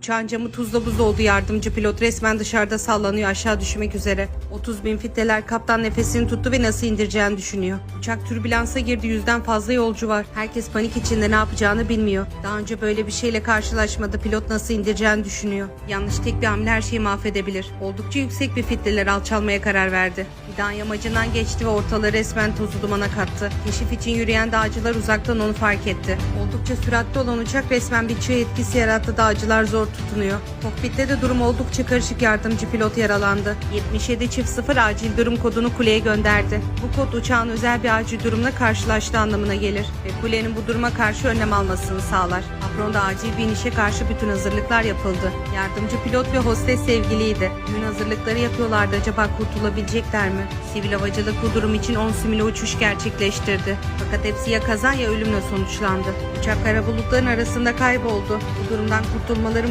Uçağın camı tuzla buz oldu yardımcı pilot resmen dışarıda sallanıyor aşağı düşmek üzere. 30 bin fitteler kaptan nefesini tuttu ve nasıl indireceğini düşünüyor. Uçak türbülansa girdi yüzden fazla yolcu var. Herkes panik içinde ne yapacağını bilmiyor. Daha önce böyle bir şeyle karşılaşmadı pilot nasıl indireceğini düşünüyor. Yanlış tek bir hamle her şeyi mahvedebilir. Oldukça yüksek bir fitteler alçalmaya karar verdi. Fidan yamacından geçti ve ortalığı resmen tozu dumana kattı. Keşif için yürüyen dağcılar uzaktan onu fark etti. Oldukça süratli olan uçak resmen bir çığ etkisi yarattı dağcılar zor tutunuyor. Kokpitte de durum oldukça karışık yardımcı pilot yaralandı. 77 çift 0 acil durum kodunu kuleye gönderdi. Bu kod uçağın özel bir acil durumla karşılaştığı anlamına gelir ve kulenin bu duruma karşı önlem almasını sağlar. Apron'da acil bir inişe karşı bütün hazırlıklar yapıldı. Yardımcı pilot ve hostes sevgiliydi. Düğün hazırlıkları yapıyorlardı acaba kurtulabilecekler mi? Sivil havacılık bu durum için 10 simüle uçuş gerçekleştirdi. Fakat hepsi ya kaza ya ölümle sonuçlandı. Uçak kara bulutların arasında kayboldu. Bu durumdan kurtulmaları